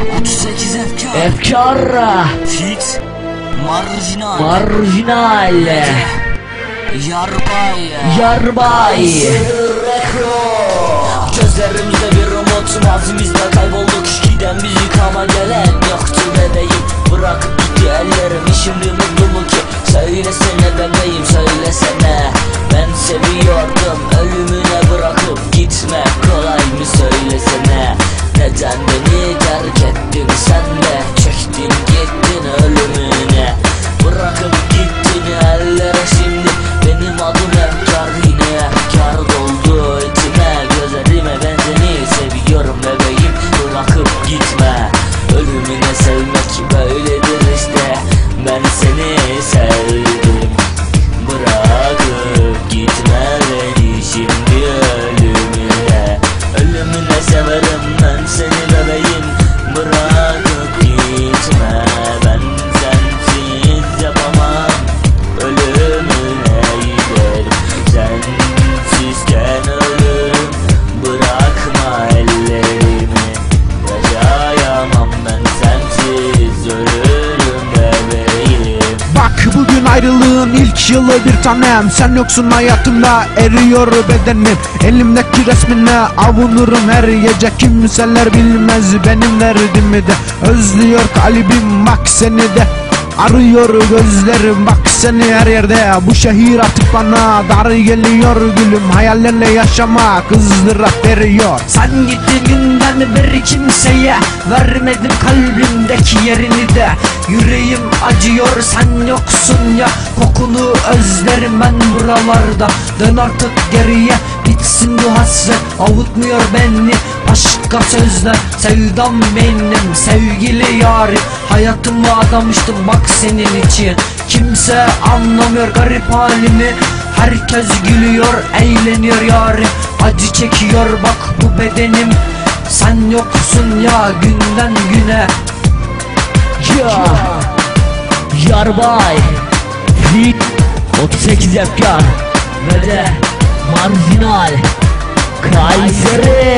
38 efkar. Efkar. Fix Marjinal. Marjinal. Yarbay. Yarbay. Gözlerimizde bir umut Mazimizde kaybolduk. Giden bizi kama gelen yoktu bebeğim. Bırakıp gitti ellerim Şimdi mutlu mu ki? Söylesene bebeğim söylesene. Ben seviyordum Ölümüne sevmek böyledir işte. Ben seni sevdim Bırakıp gitme ayrılığın ilk yılı bir tanem. Sen yoksun hayatımda eriyor bedenim. Elimdeki resmine avunurum her gece. Kimseler bilmez benim derdimi de. Özlüyor kalbim bak seni de Arıyor gözlerim bak seni her yerde. Bu şehir artık bana dar geliyor gülüm. Hayallerle yaşama kızdırıp veriyor. Sen gittiğinden beri kimseye Vermedim kalbimdeki yerini de. Yüreğim acıyor sen yoksun ya. Kokunu özlerim ben buralarda. Dön artık geriye bitsin bu hasret. Avutmuyor beni başka sözler Sevdam benim sevgili yarim. Hayatımı adamıştım bak senin için. Kimse anlamıyor garip halimi. Herkes gülüyor eğleniyor yarim. Acı çekiyor bak bu bedenim. Sen yoksun ya günden güne. Ya. Yarbay Fit 38 efkar. Ve de Marjinal. Kayseri